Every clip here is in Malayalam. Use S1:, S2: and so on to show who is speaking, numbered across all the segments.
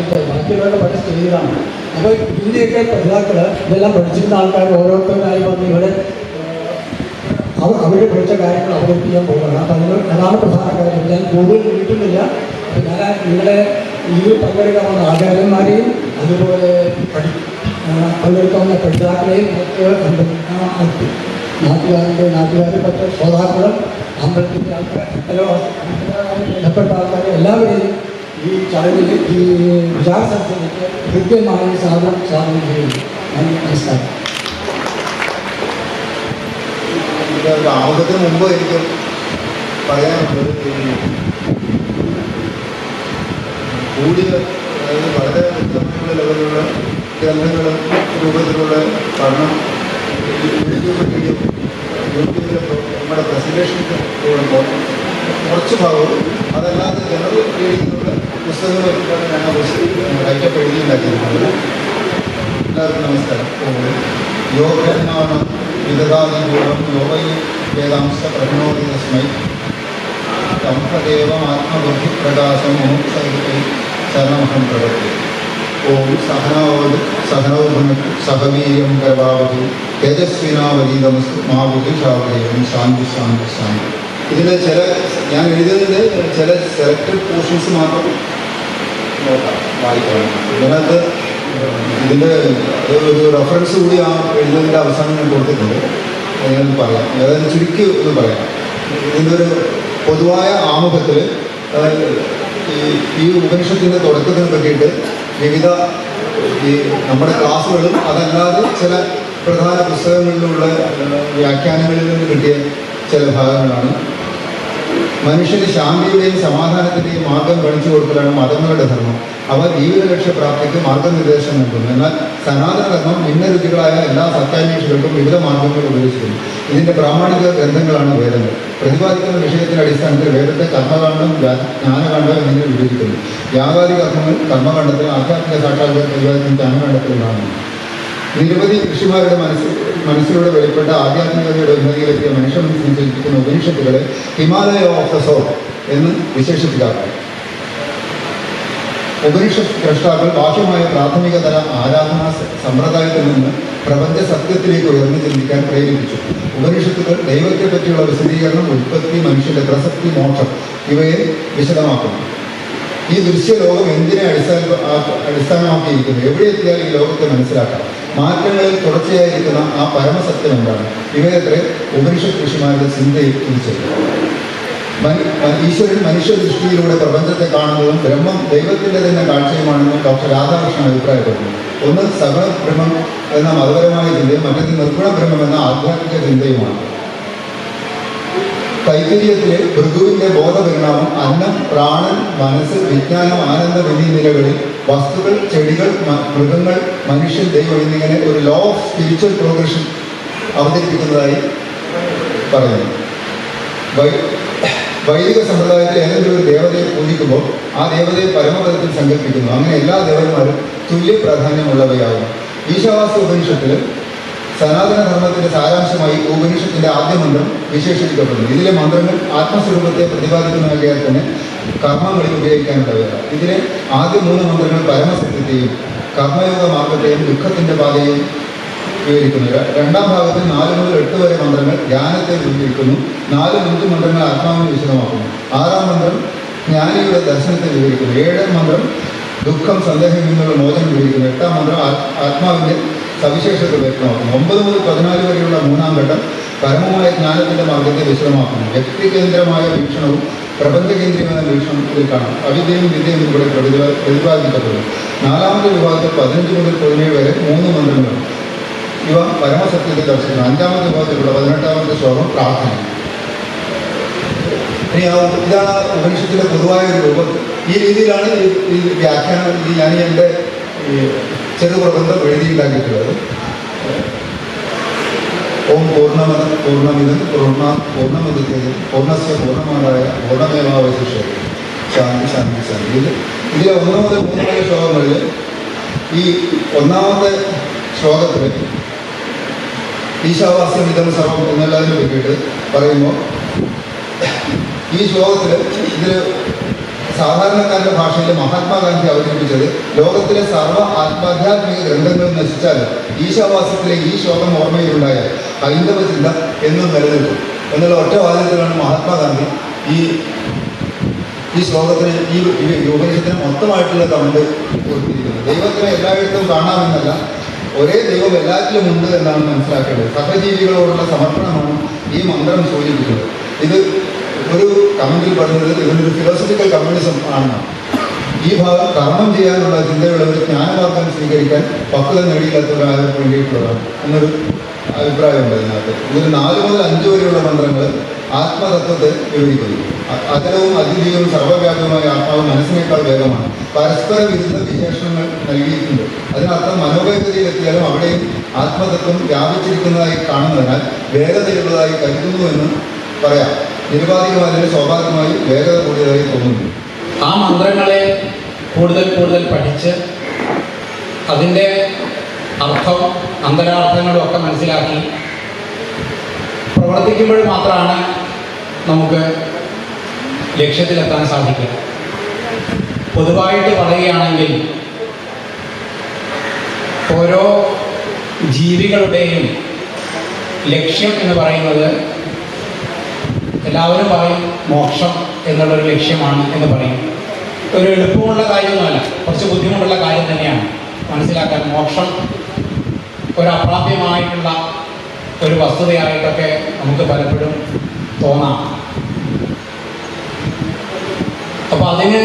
S1: പഠിത്തം ബാക്കിയുള്ളവരുടെ പല സ്റ്റേജിലാണ് അപ്പോൾ ഇന്ത്യയൊക്കെ പഠിതാക്കൾ ഇതെല്ലാം പഠിച്ചിരുന്ന ആൾക്കാർ ഓരോരുത്തരായി വന്ന് ഇവിടെ അവർ അവർ പഠിച്ച കാര്യങ്ങൾ അവതരിപ്പിക്കാൻ പോകുകയാണ് അപ്പം അതിന് അതാണ് പ്രധാന കാര്യം ഞാൻ കൂടുതൽ അപ്പം ഞാൻ ഇവിടെ ഈ പങ്കെടുക്കാൻ വന്ന ആചാര്യന്മാരെയും അതുപോലെ പഠി ആ, പങ്കെടുക്കാൻ വന്ന പഠിതാക്കളെയും ഒക്കെ കണ്ടു നാട്ടുകാരുടെ നാട്ടുകാരുടെ പറ്റ ശ്രോതാക്കളും അമ്പലത്തിന്റെ ആൾക്കാർ ബന്ധപ്പെട്ട ആൾക്കാർ എല്ലാവരെയും ഈ ചടങ്ങിൽ ഈ വിചാര സദസ്സിലേക്ക് കൃത്യമായി സാധനം സ്വാഗതം ചെയ്യുന്നു നന്ദി നമസ്കാരം
S2: ഇത് ആമുഖത്തിന് മുമ്പ് എനിക്ക് പറയാനുള്ളത് ഈ കൂടിയ അതായത് വളരെ ഉത്തമമായ ലെവലിലുള്ള ഗ്രന്ഥങ്ങൾ രൂപത്തിലുള്ള പഠനം യൂട്യൂബ് വീഡിയോ യൂട്യൂബിൽ നമ്മുടെ പ്രസൻറ്റേഷൻ പോകുമ്പോൾ കുറച്ച് ഭാഗവും അതല്ലാതെ ജനറൽ റീഡിങ്ങിലുള്ള പുസ്തകങ്ങളൊക്കെയാണ് ഞങ്ങൾ റൈറ്റപ്പ് എഴുതിയുണ്ടാക്കിയിരിക്കുന്നത് എല്ലാവർക്കും നമസ്കാരം. യോഗജ്ഞാന വിദതാദിപൂർവം യോഗൈ വേദാംശ പ്രകടനോദി തസ്മൈ കംഫദേവം ആത്മബുദ്ധിപ്രകാശം മോക്ഷൈകൈ ശരണമഹം പ്രവർത്തി ഓം സഹനോത് സഹനോഭുനത്തു സഹവീര്യം കരവാവതി തേജസ്വിനാവതീതമസ്തു മാവുതി ശാവതേവം ശാന്തി ശാന്തി ശാന്തി. ഇതിൽ ചില ഞാൻ എഴുതിയതിൽ ചില സെലക്റ്റഡ് പോർഷൻസ് മാത്രം നോക്കാം വായിക്കണം ഇതിനകത്ത് ഇതിന്റെ ഒരു റെഫറൻസ് കൂടി ആ എഴുതുന്നതിന്റെ അവസാനം ഞാൻ കൊടുത്തിട്ടുണ്ട് ഞാൻ പറയാം. അതായത് ചുരുക്കി ഒന്ന് പറയാം. ഇതിന്റെ ഒരു പൊതുവായ ആമുഖത്തിൽ ഈ ഈ ഉപനിഷത്തിന്റെ തുടക്കത്തിനെ പറ്റിയിട്ട് വിവിധ ഈ നമ്മുടെ ക്ലാസ്സുകളും അതല്ലാതെ ചില പ്രധാന പുസ്തകങ്ങളിലുള്ള വ്യാഖ്യാനങ്ങളിൽ നിന്ന് കിട്ടിയ ചില ഭാഗങ്ങളാണ് മനുഷ്യന് ശാന്തിയുടെയും സമാധാനത്തിന്റെയും മാർഗം കളിച്ചു കൊടുക്കലാണ് മതങ്ങളുടെ ധർമ്മം. അവ ജീവിത ലക്ഷ്യപ്രാപ്തിക്ക് മാർഗനിർദ്ദേശം നൽകുന്നു. എന്നാൽ സനാതനധർമ്മം ഭിന്നരുചികളായ എല്ലാ സത്യാന്വേഷികൾക്കും വിവിധ മാർഗങ്ങൾ ഉപയോഗിച്ചിരുന്നു. ഇതിന്റെ പ്രാമാണിക ഗ്രന്ഥങ്ങളാണ് വേദങ്ങൾ. പ്രതിപാദിക്കുന്ന വിഷയത്തിന്റെ അടിസ്ഥാനത്തിൽ വേദത്തെ കർമ്മകാണ്ഡം ജ്ഞാ- ജ്ഞാനകാണ്ഡം എന്നിങ്ങനെ വിഭജിക്കുന്നു. വ്യാപാരി കർമ്മങ്ങൾ കർമ്മകാണ്ഡത്തിൽ ആധ്യാത്മിക സാക്ഷാത്കാര പ്രതിപാദിക്കുന്ന കാണുന്നു നിരവധി ഋഷിമാരുടെ മനസ്സിൽ മനസ്സിലൂടെ വെളിപ്പെട്ട മനസ്സിനെ ഉപനിഷത്തുകളെ ഹിമാലയ ഓഫീസർ എന്ന് വിശേഷിപ്പിക്കാറുണ്ട്. ഉപനിഷത്ത് ദ്രഷ്ടാക്കൾ ബാഹ്യമായ പ്രാഥമിക തല ആരാധനാ സമ്പ്രദായത്തിൽ നിന്ന് പ്രപഞ്ച സത്യത്തിലേക്ക് ഉയർന്നു ചിന്തിക്കാൻ പ്രേരിപ്പിച്ചു. ഉപനിഷത്തുകൾ ദൈവത്തെ പറ്റിയുള്ള വിശദീകരണം ഉൽപ്പത്തി മനുഷ്യന്റെ പ്രസക്തി മോക്ഷം ഇവയെ വിശദമാക്കുന്നു. ഈ ദൃശ്യലോകം എന്തിനെ അടിസ്ഥാന അടിസ്ഥാനമാക്കിയിരിക്കുന്നു? എവിടെ എത്തിയാൽ ഈ ലോകത്തെ മനസ്സിലാക്കാം. മാറ്റങ്ങളിൽ തുടർച്ചയായിരിക്കുന്ന ആ പരമസത്യം എന്താണ്? ഇവയത്രെ? ഉപനിഷത്ത് ഋഷിമാരുടെ ചിന്തയിൽ തിരിച്ചെത്തും ഈശ്വരൻ മനുഷ്യ ദൃഷ്ടിയിലൂടെ പ്രപഞ്ചത്തെ കാണുന്നതും ബ്രഹ്മം ദൈവത്തിന്റെ തന്നെ കാഴ്ചയുമാണെന്ന് ഡോക്ടർ രാധാകൃഷ്ണൻ അഭിപ്രായപ്പെടുന്നു. ഒന്ന് സകല ബ്രഹ്മം എന്ന മതപരമായ ചിന്തയും മറ്റൊന്ന് നിർഗുണ ബ്രഹ്മം എന്ന ആധ്യാത്മിക ചിന്തയുമാണ്. കൈകര്യത്തിലെ ഭൃഗുവിന്റെ ബോധപരിണാമം അന്നം പ്രാണൻ മനസ്സ് വിജ്ഞാനം ആനന്ദം എന്നീ നിലകളിൽ വസ്തുക്കൾ ചെടികൾ മൃഗങ്ങൾ മനുഷ്യൻ ദൈവം എന്നിങ്ങനെ ഒരു ലോ ഓഫ് സ്പിരിച്വൽ പ്രോഗ്രഷൻ അവതരിപ്പിക്കുന്നതായി പറയുന്നു. വൈദിക സമ്പ്രദായത്തിൽ ഏതെങ്കിലും ഒരു ദേവതയെ പൂജിക്കുമ്പോൾ ആ ദേവതയെ പരമപദത്തിൽ സങ്കല്പിക്കുന്നു അങ്ങനെ എല്ലാ ദേവന്മാരും തുല്യ പ്രാധാന്യമുള്ളവയാകും ഈശാവാസ ഉപനിഷത്തിൽ സനാതന ധർമ്മത്തിന്റെ സാരാംശമായി ഉപനിഷത്തിന്റെ ആദ്യ മന്ത്രം വിശേഷിപ്പിക്കപ്പെടുന്നു. ഇതിലെ മന്ത്രങ്ങൾ ആത്മസ്വരൂപത്തെ പ്രതിപാദിക്കുന്നതാകിയാൽ തന്നെ കർമ്മങ്ങളിൽ ഉപയോഗിക്കാനുള്ളവയാണ് ഇതിലെ ആദ്യ മൂന്ന് മന്ത്രങ്ങൾ പരമസത്യത്തെയും കർമ്മയോഗ മാർഗത്തെയും ദുഃഖത്തിന്റെ പാതയെയും വിവരിക്കുന്നു. രണ്ടാം ഭാഗത്തിൽ നാല് മുതൽ എട്ട് വരെ മന്ത്രങ്ങൾ ജ്ഞാനത്തെ വിവരിക്കുന്നു. നാല് അഞ്ച് മന്ത്രങ്ങൾ ആത്മാവിനെ വിശദമാക്കുന്നു. ആറാം മന്ത്രം ജ്ഞാനിയുടെ ദർശനത്തെ വിവരിക്കുന്നു. ഏഴാം മന്ത്രം ദുഃഖം സന്ദേഹം എന്നുള്ള മോചനം വിവരിക്കുന്നു. എട്ടാം മന്ത്രം ആത്മാവിന്റെ സവിശേഷത വ്യക്തമാക്കുന്നു ഒമ്പത് മുതൽ പതിനാല് വരെയുള്ള മൂന്നാം ഘട്ടം പരമമായ ജ്ഞാനത്തിന്റെ മാർഗത്തെ വിശദമാക്കുന്നു. വ്യക്തികേന്ദ്രമായ വീക്ഷണവും പ്രപഞ്ചകേന്ദ്രീയമായ വീക്ഷണത്തിൽ കാണാം. അവിദ്യയും വിദ്യയും ഇവിടെ പ്രതിപാ- പ്രതിപാദിക്കപ്പെടുന്നു. നാലാമത്തെ വിഭാഗത്തിൽ പതിനഞ്ച് മുതൽ പതിനേഴ് വരെ മൂന്ന് മന്ത്രങ്ങൾ ഇവ പരമസത്യത്തെ ദർശിക്കുന്നു. അഞ്ചാമത്തെ വിഭാഗത്തിലുള്ള പതിനെട്ടാമത്തെ ശ്ലോകം പ്രാർത്ഥന. ഇതാണ് ഉപനിഷത്തിന്റെ പൊതുവായ ഒരു രൂപം. ഈ രീതിയിലാണ് ഈ വ്യാഖ്യാനം ഞാൻ എന്റെ ഈ ചെറുപ്രബന്ധം എഴുതിയുണ്ടാക്കിയിട്ടുള്ളത് ഓം പൂർണമത പൂർണമിതം പൂർണ പൂർണമതത്തേത് പൂർണസ്യ പൂർണമാതായ പൂർണമേവാവശിഷ്യ. ശാന്തി ശാന്തി ശാന്തി. ഇത് ഇതിലെ ഒന്ന് മുതൽ മൂന്ന് ശ്ലോകങ്ങളിൽ ഈ ഒന്നാമത്തെ ശ്ലോകത്തിൽ ഈശാവാസ്യം ഇതം സർവം എന്നുള്ളതിനെ പറ്റിയിട്ട് പറയുമ്പോൾ ഈ ശ്ലോകത്തിൽ ഇതിൽ സാധാരണക്കാരുടെ ഭാഷയിൽ മഹാത്മാഗാന്ധി അവതരിപ്പിച്ചത് ലോകത്തിലെ സർവ ആത്മാധ്യാത്മിക ഗ്രന്ഥങ്ങൾ നശിച്ചാൽ ഈശാവാസത്തിലെ ഈ ശ്ലോകം ഓർമ്മയിലുണ്ടായ ഹൈന്ദവ ചിന്ത എന്നും നിലനിൽക്കും. എന്നുള്ള ഒറ്റ വാദത്തിലാണ് മഹാത്മാഗാന്ധി ഈ ഈ ശ്ലോകത്തിന് ഈ ഉപനിഷത്തിന് മൊത്തമായിട്ടുള്ള തമിഴ് കൊടുത്തിരിക്കുന്നത്. ദൈവത്തിനെ എല്ലായിടത്തും കാണാമെന്നല്ല ഒരേ ദൈവം എല്ലാറ്റിലും ഉണ്ട് എന്നാണ് മനസ്സിലാക്കേണ്ടത്. സഹജീവികളോടുള്ള സമർപ്പണമാണ് ഈ മന്ത്രം സൂചിപ്പിക്കുന്നത്. ഇത് ഒരു കമന്റിൽ പറഞ്ഞത് ഇവനൊരു ഫിലോസഫിക്കൽ കമ്മ്യൂണിസം ആണ്. ഈ ഭാഗം കർമ്മം ചെയ്യാനുള്ള ചിന്തയുള്ള ഒരു ജ്ഞാനമാർഗം സ്വീകരിക്കാൻ പക്വത നേടിയില്ലാത്തവരായവർക്ക് വേണ്ടിയിട്ടുള്ളതാണ് എന്നൊരു അഭിപ്രായമുണ്ട് ഇതിനകത്ത് ഇതിൽ നാല് മുതൽ അഞ്ച് വരെയുള്ള മന്ത്രങ്ങൾ ആത്മതത്വത്തെ വിവരിക്കുന്നു അ- അതിഥിയും സർവവ്യാപകമായ ആത്മാവ് മനസ്സിനേക്കാൾ വേഗമാണ്. പരസ്പര വിരുദ്ധ വിശേഷണങ്ങൾ നൽകിയിട്ടുണ്ട്. അതിനർത്ഥം മനോവേഗതയിലെത്തിയാലും അവിടെയും ആത്മതത്വം വ്യാപിച്ചിരിക്കുന്നതായി കാണുന്നതിനാൽ വേഗതയുള്ളതായി കരുതുന്നുവെന്ന് പറയാം. നിരുപാധികമായതിന് സ്വാഭാവികമായി വേഗത കൂടിയതായി തോന്നുന്നു.
S3: ആ മന്ത്രങ്ങളെ കൂടുതൽ കൂടുതൽ പഠിച്ച് അതിന്റെ അർത്ഥം അന്തരാർത്ഥങ്ങളും ഒക്കെ മനസ്സിലാക്കി പ്രവർത്തിക്കുമ്പോൾ മാത്രമാണ് നമുക്ക് ലക്ഷ്യത്തിലെത്താൻ സാധിക്കുക. പൊതുവായിട്ട് പറയുകയാണെങ്കിൽ ഓരോ ജീവികളുടെയും ലക്ഷ്യം എന്ന് പറയുന്നത് എല്ലാവരും പറയും മോക്ഷം എന്നുള്ളൊരു ലക്ഷ്യമാണ് എന്ന് പറയും. ഒരു എളുപ്പമുള്ള കാര്യമൊന്നുമല്ല കുറച്ച് ബുദ്ധിമുട്ടുള്ള കാര്യം തന്നെയാണ്. മനസ്സിലാക്കാൻ മോക്ഷം ഒരു അപ്രാപ്യമായിട്ടുള്ള ഒരു വസ്തുതയായിട്ടൊക്കെ നമുക്ക് പലപ്പോഴും തോന്നാം. അപ്പൊ അതിന്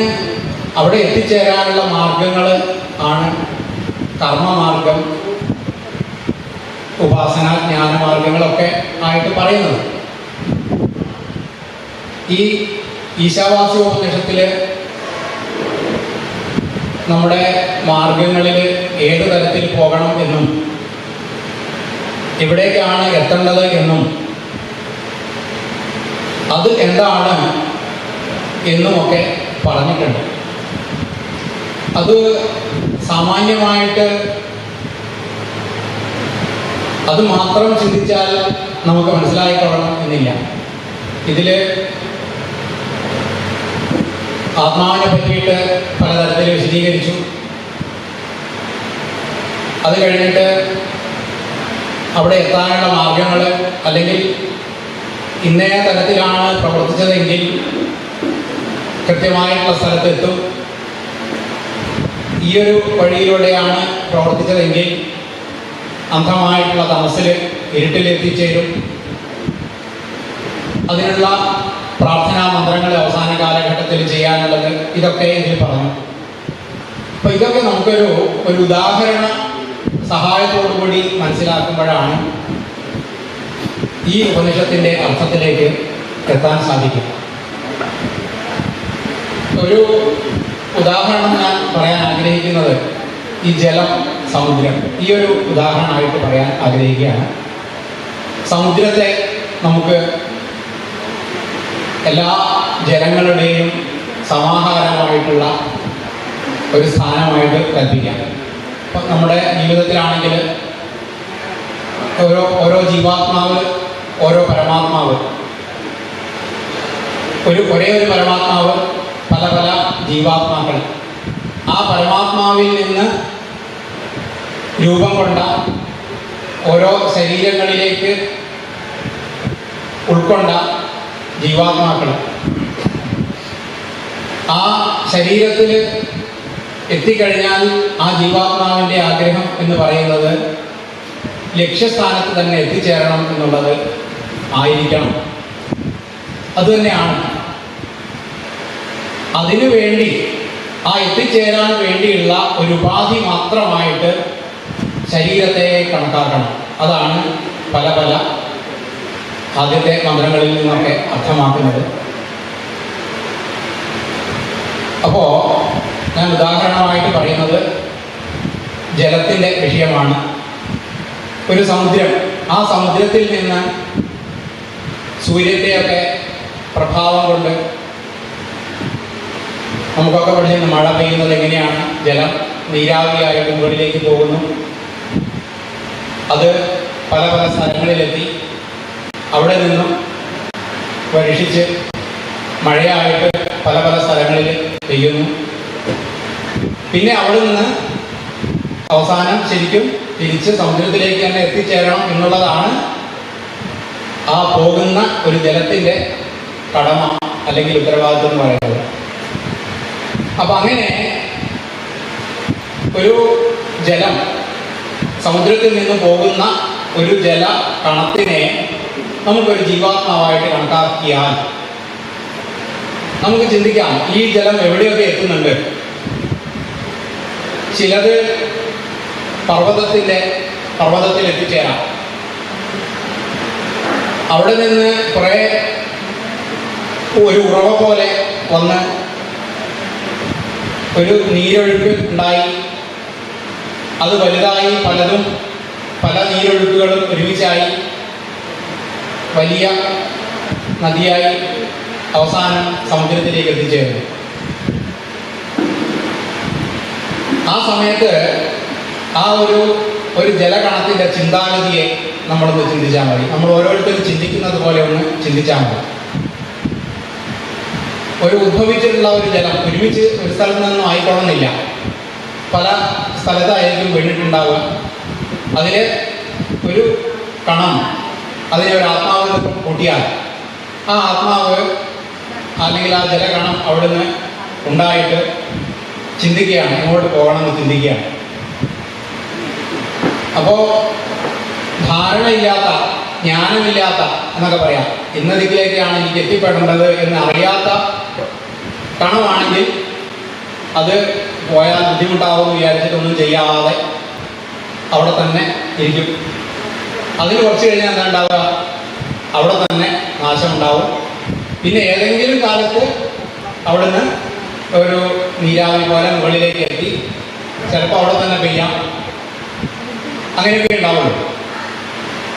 S3: അവിടെ എത്തിച്ചേരാനുള്ള മാർഗങ്ങൾ ആണ് കർമ്മമാർഗം ഉപാസന ജ്ഞാനമാർഗങ്ങളൊക്കെ ആയിട്ട് പറയുന്നത്. ഈ ഈശാവാസ്യോപനിഷത്തിലെ നമ്മുടെ മാർഗങ്ങളിൽ ഏത് തരത്തിൽ പോകണം എന്നും എവിടേക്കാണ് എത്തേണ്ടത് എന്നും അത് എന്താണ് എന്നുമൊക്കെ പറഞ്ഞിട്ടുണ്ട്. അത് സാമാന്യമായിട്ട് അത് മാത്രം ചിന്തിച്ചാൽ നമുക്ക് മനസ്സിലായിക്കൊള്ളണം എന്നില്ല. ഇതിൽ ആത്മാവിനെ പറ്റിയിട്ട് പലതരത്തിൽ വിശദീകരിച്ചു. അത് കഴിഞ്ഞിട്ട് അവിടെ എത്താനുള്ള മാർഗങ്ങൾ അല്ലെങ്കിൽ ഇന്നേ തരത്തിലാണ് പ്രവർത്തിച്ചതെങ്കിൽ കൃത്യമായിട്ടുള്ള സ്ഥലത്ത് എത്തും. ഈ ഒരു വഴിയിലൂടെയാണ് പ്രവർത്തിച്ചതെങ്കിൽ അന്ധമായിട്ടുള്ള തമസിൽ ഇരുട്ടിലെത്തിച്ചേരും. അതിനുള്ള പ്രാർത്ഥനാ മന്ത്രങ്ങൾ അവസാന കാലഘട്ടത്തിൽ ചെയ്യാനുള്ളത് ഇതൊക്കെ ഇതിൽ പറഞ്ഞു. അപ്പൊ ഇതൊക്കെ നമുക്കൊരു ഒരു ഉദാഹരണ സഹായത്തോടു കൂടി മനസ്സിലാക്കുമ്പോഴാണ് ഈ ഉപനിഷത്തിന്റെ അർത്ഥത്തിലേക്ക് എത്താൻ സാധിക്കും. ഒരു ഉദാഹരണം ഞാൻ പറയാൻ ആഗ്രഹിക്കുന്നത് ഈ ജലം സമുദ്രം ഈ ഒരു ഉദാഹരണമായിട്ട് പറയാൻ ആഗ്രഹിക്കുകയാണ്. സമുദ്രത്തെ നമുക്ക് എല്ലാ ജനങ്ങളുടെയും സമാഹാരമായിട്ടുള്ള ഒരു സ്ഥാനമായിട്ട് കൽപ്പിക്കാം. ഇപ്പം നമ്മുടെ ജീവിതത്തിലാണെങ്കിൽ ഓരോ ഓരോ ജീവാത്മാവ് ഓരോ പരമാത്മാവ്. ഒരു ഒരേ ഒരു പരമാത്മാവ് പല പല ജീവാത്മാക്കൾ. ആ പരമാത്മാവിൽ നിന്ന് രൂപം കൊണ്ട ഓരോ ശരീരങ്ങളിലേക്ക് ഉൾക്കൊണ്ട ജീവാത്മാക്കൾ ആ ശരീരത്തിൽ എത്തിക്കഴിഞ്ഞാൽ ആ ജീവാത്മാവിന്റെ ആഗ്രഹം എന്ന് പറയുന്നത് ലക്ഷ്യസ്ഥാനത്ത് തന്നെ എത്തിച്ചേരണം എന്നുള്ളത് ആയിരിക്കണം. അതുതന്നെയാണ് അതിനു വേണ്ടി ആ എത്തിച്ചേരാൻ വേണ്ടിയുള്ള ഒരു ഉപാധി മാത്രമായിട്ട് ശരീരത്തെ കണക്കാക്കണം. അതാണ് പല പല ആദ്യത്തെ മന്ത്രങ്ങളിൽ നിന്നൊക്കെ അർത്ഥമാക്കുന്നത്. അപ്പോൾ ഞാൻ ഉദാഹരണമായിട്ട് പറയുന്നത് ജലത്തിന്റെ വിഷയമാണ്. ഒരു സമുദ്രം ആ സമുദ്രത്തിൽ നിന്ന് സൂര്യന്റെയൊക്കെ പ്രഭാവം കൊണ്ട് നമുക്കൊക്കെ പഠിച്ചിരുന്ന മഴ പെയ്യുന്നത് എങ്ങനെയാണ്? ജലം നീരാവിയായിട്ട് മുകളിലേക്ക് പോകുന്നു. അത് പല പല സ്ഥലങ്ങളിലെത്തി. അവിടെ നിന്നും പരീക്ഷിച്ച് മഴയായിട്ട് പല പല സ്ഥലങ്ങളിൽ പെയ്യുന്നു. പിന്നെ അവിടെ നിന്ന് അവസാനം ശരിക്കും തിരിച്ച് സമുദ്രത്തിലേക്ക് തന്നെ എത്തിച്ചേരണം എന്നുള്ളതാണ് ആ പോകുന്ന ഒരു ജലത്തിന്റെ കടമ അല്ലെങ്കിൽ ഉത്തരവാദിത്വം എന്ന് പറയുന്നത്. അപ്പം അങ്ങനെ ഒരു ജലം സമുദ്രത്തിൽ നിന്ന് പോകുന്ന ഒരു ജല കണത്തിനെ നമുക്കൊരു ജീവാത്മാവായിട്ട് കണക്കാക്കിയാൽ നമുക്ക് ചിന്തിക്കാം ഈ ജലം എവിടെയൊക്കെ എത്തുന്നുണ്ട്? ചിലത് പർവതത്തിന്റെ പർവതത്തിൽ എത്തിച്ചേരാം. അവിടെ നിന്ന് കുറേ ഒരു ഉറവ പോലെ വന്ന് ഒരു നീരൊഴുക്ക് ഉണ്ടായി. അത് വലുതായി പലതും പല നീരൊഴുക്കുകളും ഒരുമിച്ചായി. വലിയ നദിയായി അവസാനം സമുദ്രത്തിലേക്ക് എത്തിച്ചേർന്നു ആ സമയത്ത് ആ ഒരു ഒരു ജലകണത്തിന്റെ ചിന്താഗതിയെ നമ്മളൊന്ന് ചിന്തിച്ചാൽ മതി. നമ്മൾ ഓരോരുത്തരും ചിന്തിക്കുന്നത് പോലെ ഒന്ന് ചിന്തിച്ചാൽ മതി. ഒരു ഉദ്ഭവിച്ചിട്ടുള്ള ഒരു ജലം ഒരുമിച്ച് ഒരു സ്ഥലത്ത് നിന്നും ആയിക്കൊള്ളുന്നില്ല. പല സ്ഥലത്തായിരിക്കും വീണിട്ടുണ്ടാവുക. അതിൽ ഒരു കണം അതിനെ ഒരു ആത്മാവ് കൂട്ടിയാൽ ആ ആത്മാവ് അല്ലെങ്കിൽ ആ ജലഗണം അവിടുന്ന് ഉണ്ടായിട്ട് ചിന്തിക്കുകയാണ് എങ്ങോട്ട് പോകണമെന്ന് ചിന്തിക്കുകയാണ്. അപ്പോൾ ധാരണയില്ലാത്ത ജ്ഞാനമില്ലാത്ത എന്നൊക്കെ പറയാം. ഇന്ന ദിക്കിലേക്കാണ് എനിക്ക് എത്തിപ്പെടേണ്ടത് എന്ന് അറിയാത്ത കണമാണെങ്കിൽ അത് പോയാൽ ബുദ്ധിമുട്ടാവുമെന്ന് വിചാരിച്ചിട്ടൊന്നും ചെയ്യാതെ അവിടെ തന്നെ ഇരിക്കും. അതിന് കുറച്ച് കഴിഞ്ഞാൽ എന്താ ഉണ്ടാവുക അവിടെ തന്നെ നാശമുണ്ടാവും. പിന്നെ ഏതെങ്കിലും കാലത്ത് അവിടുന്ന് ഒരു നീരാവി പോലെ മുകളിലേക്ക് എത്തി. ചിലപ്പോൾ അവിടെ തന്നെ പെയ്യാം. അങ്ങനെയൊക്കെ ഉണ്ടാവുള്ളൂ.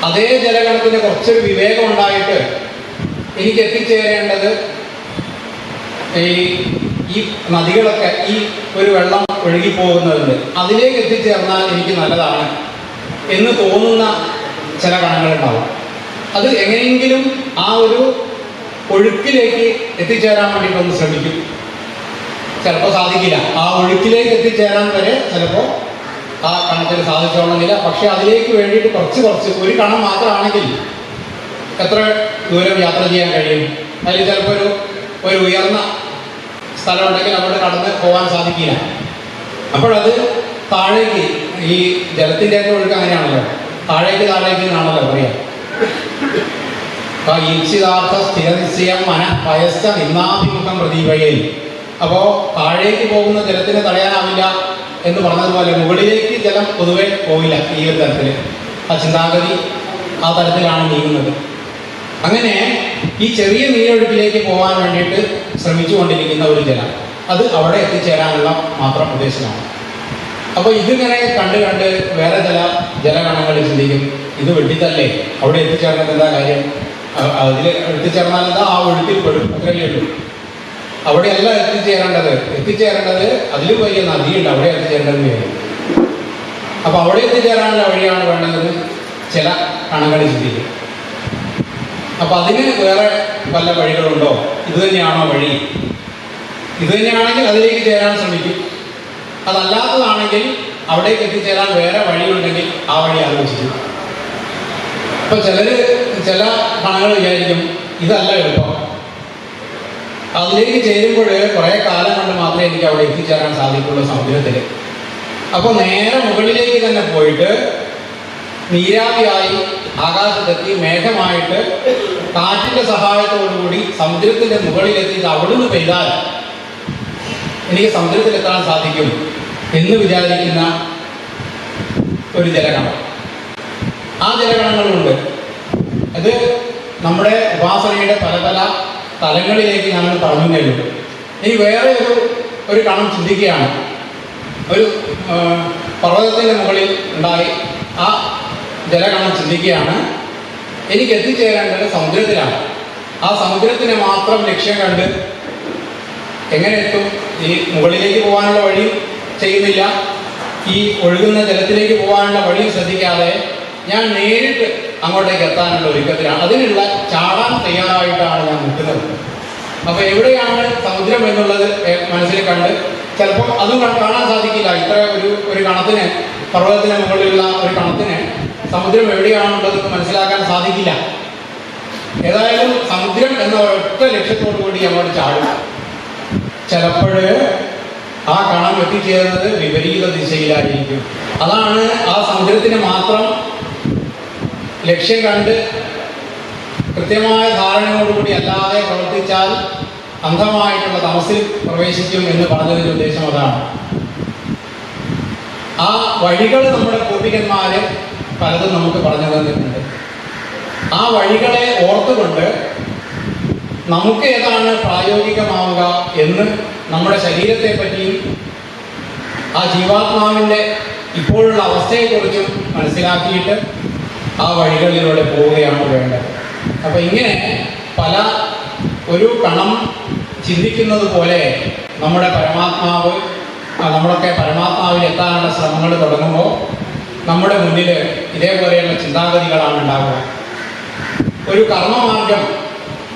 S3: അതേ ജലഗണത്തിന് കുറച്ചൊരു വിവേകം ഉണ്ടായിട്ട് എനിക്ക് എത്തിച്ചേരേണ്ടത് ഈ ഈ നദികളൊക്കെ ഈ ഒരു വെള്ളം ഒഴുകി അതിലേക്ക് എത്തിച്ചേർന്നാൽ എനിക്ക് നല്ലതാണ് എന്ന് തോന്നുന്ന ചില കണങ്ങളുണ്ടാവും അത് എങ്ങനെയെങ്കിലും ആ ഒരു ഒഴുക്കിലേക്ക് എത്തിച്ചേരാൻ വേണ്ടിയിട്ടൊന്ന് ശ്രമിക്കും. ചിലപ്പോൾ സാധിക്കില്ല. ആ ഒഴുക്കിലേക്ക് എത്തിച്ചേരാൻ വരെ ചിലപ്പോൾ ആ കണത്തിന് സാധിച്ചോണമെന്നില്ല പക്ഷെ അതിലേക്ക് വേണ്ടിയിട്ട് കുറച്ച് കുറച്ച് ഒരു കണം മാത്രമാണെങ്കിൽ എത്ര ദൂരം യാത്ര ചെയ്യാൻ കഴിയും? അതിൽ ചിലപ്പോൾ ഒരു ഒരു ഉയർന്ന സ്ഥലമുണ്ടെങ്കിൽ അവിടെ കടന്ന് പോകാൻ സാധിക്കില്ല. അപ്പോഴത് താഴേക്ക് ഈ ജലത്തിന്റെ ഒക്കെ ഒഴുക്ക് അങ്ങനെയാണല്ലോ. താഴേക്ക് താഴേക്ക് എന്നാണല്ലോ പറയാം ഈപ്സിതാർത്ഥ സ്ഥിരനിശ്ചയം മന പയസ്ക നിന്നാഭിമുഖം പ്രതീപയിൽ. അപ്പോൾ താഴേക്ക് പോകുന്ന ജലത്തിനെ തടയാനാവില്ല എന്ന് പറഞ്ഞതുപോലെ മുകളിലേക്ക് ജലം പൊതുവെ പോയില്ല ഈ ഒരു തരത്തിൽ ആ ചിന്താഗതി ആ തരത്തിലാണ് നീങ്ങുന്നത്. അങ്ങനെ ഈ ചെറിയ നീരൊഴുക്കിലേക്ക് പോകാൻ വേണ്ടിയിട്ട് ശ്രമിച്ചുകൊണ്ടിരിക്കുന്ന ഒരു ജലം അത് അവിടെ എത്തിച്ചേരാനുള്ള മാത്രം ഉദ്ദേശമാണ്. അപ്പോൾ ഇതിങ്ങനെ കണ്ട് കണ്ട് വേറെ ചില ജലഗണങ്ങൾ ചിന്തിക്കും ഇത് വെട്ടിത്തല്ലേ? അവിടെ എത്തിച്ചേർന്നത് എന്താ കാര്യം? അതിൽ എത്തിച്ചേർന്നാൽ എന്താ? ആ ഒഴുക്കിൽ പെടും. അത്രയല്ലേ ഉള്ളൂ. അവിടെയല്ല എത്തിച്ചേരേണ്ടത്. എത്തിച്ചേരേണ്ടത് അതിലും വലിയ നദിയുണ്ട്. അവിടെ എത്തിച്ചേരേണ്ടത് അപ്പോൾ അവിടെ എത്തിച്ചേരാനുള്ള വഴിയാണ് വേണ്ടത്. ചില കണങ്ങൾ ചിന്തിക്കും. അപ്പോൾ അതിന് വേറെ വല്ല വഴികളുണ്ടോ? ഇത് തന്നെയാണോ വഴി? ഇത് തന്നെയാണെങ്കിൽ അതിലേക്ക് ചേരാൻ ശ്രമിക്കും. അതല്ലാത്തതാണെങ്കിൽ അവിടേക്ക് എത്തിച്ചേരാൻ വേറെ വഴിയുണ്ടെങ്കിൽ ആ വഴി ആലോചിക്കും ഇപ്പൊ ചിലര് ചില പണങ്ങൾ വിചാരിക്കും ഇതല്ല എളുപ്പം. അതിലേക്ക് ചേരുമ്പോൾ കുറെ കാലം കൊണ്ട് മാത്രമേ എനിക്ക് അവിടെ എത്തിച്ചേരാൻ സാധിക്കുള്ളൂ സമുദ്രത്തിൽ അപ്പോൾ നേരെ മുകളിലേക്ക് തന്നെ പോയിട്ട് നീരാവിയായി ആകാശത്തെത്തി മേഘമായിട്ട് കാറ്റിന്റെ സഹായത്തോടുകൂടി സമുദ്രത്തിന്റെ മുകളിലെത്തി അവിടുന്ന് പെയ്താൽ എനിക്ക് സമുദ്രത്തിലെത്താൻ സാധിക്കും എന്ന് വിചാരിക്കുന്ന ഒരു ജലഗണം ആ ജലഗണങ്ങളുണ്ട് അത് നമ്മുടെ ഉപാസനയുടെ പല പല തലങ്ങളിലേക്ക് ഞാൻ പറഞ്ഞു കഴിഞ്ഞു. ഇനി വേറെ ഒരു ഒരു കണം ചിന്തിക്കുകയാണ്. ഒരു പർവതത്തിന്റെ മുകളിൽ ഉണ്ടായി ആ ജലകണം ചിന്തിക്കുകയാണ്. എനിക്ക് എത്തിച്ചേരേണ്ടത് സമുദ്രത്തിലാണ്. ആ സമുദ്രത്തിനെ മാത്രം ലക്ഷ്യം കണ്ട് എങ്ങനെ എത്തും? ഈ മുകളിലേക്ക് പോകാനുള്ള വഴി ചെയ്യുന്നില്ല. ഈ ഒഴുകുന്ന ജലത്തിലേക്ക് പോകാനുള്ള വഴി ശ്രദ്ധിക്കാതെ ഞാൻ നേരിട്ട് അങ്ങോട്ടേക്ക് എത്താനുള്ള ഒരുക്കത്തിലാണ്. അതിനുള്ള ചാടാൻ തയ്യാറായിട്ടാണ് ഞാൻ നിൽക്കുന്നത്. അപ്പൊ എവിടെയാണ് സമുദ്രം എന്നുള്ളത് മനസ്സിൽ കണ്ട് ചിലപ്പോൾ അതും കാണാൻ സാധിക്കില്ല. ഇത്ര ഒരു ഒരു കണത്തിന് പർവതത്തിന് മുകളിലുള്ള ഒരു കണത്തിന് സമുദ്രം എവിടെയാണുള്ളത് മനസ്സിലാക്കാൻ സാധിക്കില്ല. ഏതായാലും സമുദ്രം എന്ന ഒറ്റ ലക്ഷ്യത്തോടു കൂടി അങ്ങോട്ട് ചാടും. ചിലപ്പോഴ് ആ കണം എത്തിച്ചേരുന്നത് വിപരീത ദിശയിലായിരിക്കും. അതാണ് ആ സമുദ്രത്തിന് മാത്രം ലക്ഷ്യം കണ്ട് കൃത്യമായ ധാരണയോടുകൂടി അല്ലാതെ പ്രവർത്തിച്ചാൽ അന്ധമായിട്ടുള്ള തമസിൽ പ്രവേശിക്കും എന്ന് പറഞ്ഞതിന്റെ ഉദ്ദേശം അതാണ്. ആ വഴികൾ നമ്മുടെ പൂർവികന്മാര് പലതും നമുക്ക് പറഞ്ഞു തന്നിട്ടുണ്ട്. ആ വഴികളെ ഓർത്തുകൊണ്ട് നമുക്ക് ഏതാണ് പ്രായോഗികമാവുക എന്ന് നമ്മുടെ ശരീരത്തെ പറ്റിയും ആ ജീവാത്മാവിന്റെ ഇപ്പോഴുള്ള അവസ്ഥയെക്കുറിച്ചും മനസ്സിലാക്കിയിട്ട് ആ വഴികളിലൂടെ പോവുകയാണ് വേണ്ടത്. അപ്പം ഇങ്ങനെ പല ഒരു കണം ചിന്തിക്കുന്നത് പോലെ നമ്മുടെ പരമാത്മാവ് നമ്മളൊക്കെ പരമാത്മാവിൽ എത്താനുള്ള ശ്രമങ്ങൾ തുടങ്ങുമ്പോൾ നമ്മുടെ മുന്നിൽ ഇതേപോലെയുള്ള ചിന്താഗതികളാണ് ഉണ്ടാവുക. ഒരു കർമ്മമാർഗം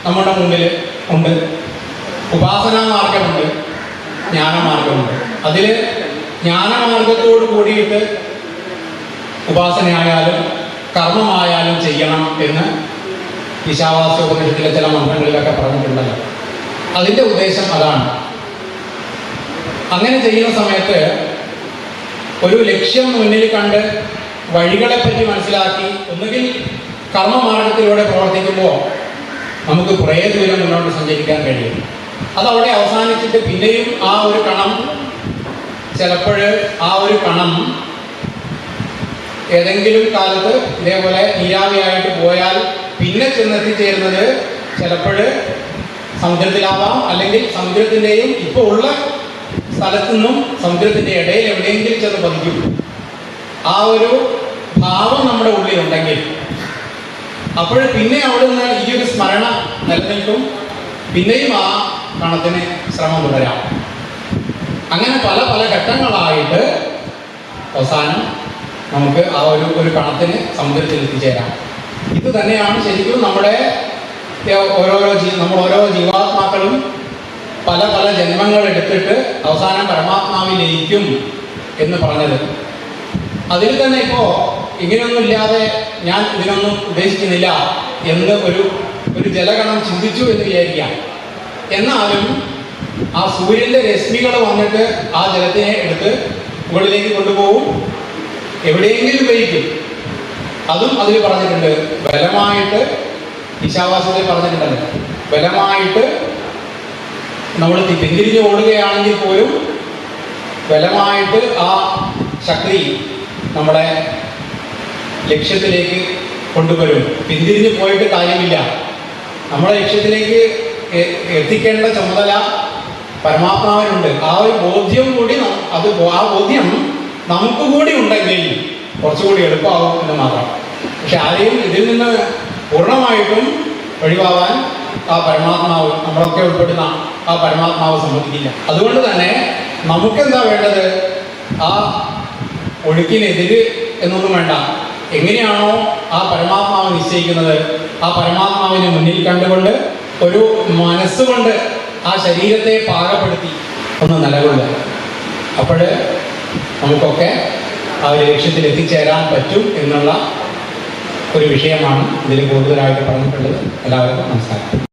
S3: നമ്മുടെ മുമ്പിൽ ഉണ്ട്. ഉപാസനാ മാർഗമുണ്ട് ജ്ഞാനമാർഗമുണ്ട്. അതിൽ ജ്ഞാനമാർഗത്തോട് കൂടിയിട്ട് ഉപാസനയായാലും കർമ്മമായാലും ചെയ്യണം എന്ന് ഈശാവാസ്യോപനിഷത്തിലെ ചില മന്ത്രങ്ങളിലൊക്കെ പറഞ്ഞിട്ടുണ്ടല്ലോ. അതിന്റെ ഉദ്ദേശം അതാണ്. അങ്ങനെ ചെയ്യുന്ന സമയത്ത് ഒരു ലക്ഷ്യം മുന്നിൽ കണ്ട് വഴികളെപ്പറ്റി മനസ്സിലാക്കി ഒന്നുകിൽ കർമ്മമാർഗത്തിലൂടെ പ്രവർത്തിക്കുമ്പോൾ നമുക്ക് കുറേ ദൂരം മുന്നോട്ട് സഞ്ചരിക്കാൻ കഴിയും. അതവിടെ അവസാനിച്ചിട്ട് പിന്നെയും ആ ഒരു കണം ചിലപ്പോൾ ആ ഒരു കണം ഏതെങ്കിലും കാലത്ത് ഇതേപോലെ നീരാവിയായിട്ട് പോയാൽ പിന്നെ ചെന്നെത്തിച്ചേരുന്നത് ചിലപ്പോൾ സമുദ്രത്തിലാവാം അല്ലെങ്കിൽ സമുദ്രത്തിന്റെയും ഇപ്പോൾ ഉള്ള സ്ഥലത്തു നിന്നും സമുദ്രത്തിന്റെ ഇടയിൽ എവിടെയെങ്കിലും ചെന്ന് പതിക്കും. ആ ഒരു ഭാവം നമ്മുടെ ഉള്ളിലുണ്ടെങ്കിൽ അപ്പോൾ പിന്നെ അവിടെ നിന്ന് ഈ ഒരു സ്മരണ നിലനിൽക്കും. പിന്നെയും ആ കണത്തിന് ശ്രമം തുടരാം. അങ്ങനെ പല പല ഘട്ടങ്ങളായിട്ട് അവസാനം നമുക്ക് ആ ഒരു ഒരു കണത്തിന് സമുദ്രത്തിൽ എത്തിച്ചേരാം. ഇത് തന്നെയാണ് ശരിക്കും നമ്മുടെ ഓരോരോ ജീ നമ്മൾ ഓരോ ജീവാത്മാക്കളും പല പല ജന്മങ്ങൾ എടുത്തിട്ട് അവസാനം പരമാത്മാവിൽ ലയിക്കും എന്ന് പറഞ്ഞത്. അതിൽ തന്നെ ഇപ്പോൾ ഇങ്ങനെയൊന്നും ഇല്ലാതെ ഞാൻ ഇതിനൊന്നും ഉദ്ദേശിക്കുന്നില്ല എന്ന് ഒരു ഒരു ജലഗണം ചിന്തിച്ചു എന്ന് വിചാരിക്കാം. എന്നാലും ആ സൂര്യന്റെ രശ്മികൾ വന്നിട്ട് ആ ജലത്തിനെ എടുത്ത് മുകളിലേക്ക് കൊണ്ടുപോകും. എവിടെയെങ്കിലും ഉപയോഗിക്കും. അതും അതിൽ പറഞ്ഞിട്ടുണ്ട്. ബലമായിട്ട് ഈശാവാസത്തിൽ പറഞ്ഞിട്ടുണ്ടല്ലോ. ബലമായിട്ട് നമ്മൾ പിന്തിരിഞ്ഞ് ഓടുകയാണെങ്കിൽ പോലും ബലമായിട്ട് ആ ശക്തി നമ്മുടെ ലക്ഷ്യത്തിലേക്ക് കൊണ്ടുവരും. പിന്തിരിഞ്ഞ് പോയിട്ട് കാര്യമില്ല. നമ്മുടെ ലക്ഷ്യത്തിലേക്ക് എത്തിക്കേണ്ട ചുമതല പരമാത്മാവിനുണ്ട്. ആ ഒരു ബോധ്യം കൂടി അത് ആ ബോധ്യം നമുക്ക് കൂടി ഉണ്ടെങ്കിൽ കുറച്ചുകൂടി എളുപ്പമാകും എന്ന് മാത്രം. പക്ഷെ ആരെയും ഇതിൽ നിന്ന് പൂർണമായിട്ടും ഒഴിവാവാൻ ആ പരമാത്മാവ് നമ്മളൊക്കെ ഉൾപ്പെടുന്ന ആ പരമാത്മാവ് സമ്മതിക്കില്ല. അതുകൊണ്ട് തന്നെ നമുക്കെന്താ വേണ്ടത്? ആ ഒഴുക്കിനെതിര് എന്നൊന്നും വേണ്ട. എങ്ങനെയാണോ ആ പരമാത്മാവ് നിശ്ചയിക്കുന്നത് ആ പരമാത്മാവിനെ മുന്നിൽ കണ്ടുകൊണ്ട് ഒരു മനസ്സുകൊണ്ട് ആ ശരീരത്തെ പാകപ്പെടുത്തി ഒന്ന് നിലകൊള്ളുക. അപ്പോൾ നമുക്കൊക്കെ ആ ഒരു ലക്ഷ്യത്തിൽ എത്തിച്ചേരാൻ പറ്റും എന്നുള്ള ഒരു വിഷയമാണ് ഇതിൽ കൂടുതലായിട്ട് പറഞ്ഞിട്ടുള്ളത്. എല്ലാവർക്കും നമസ്കാരം.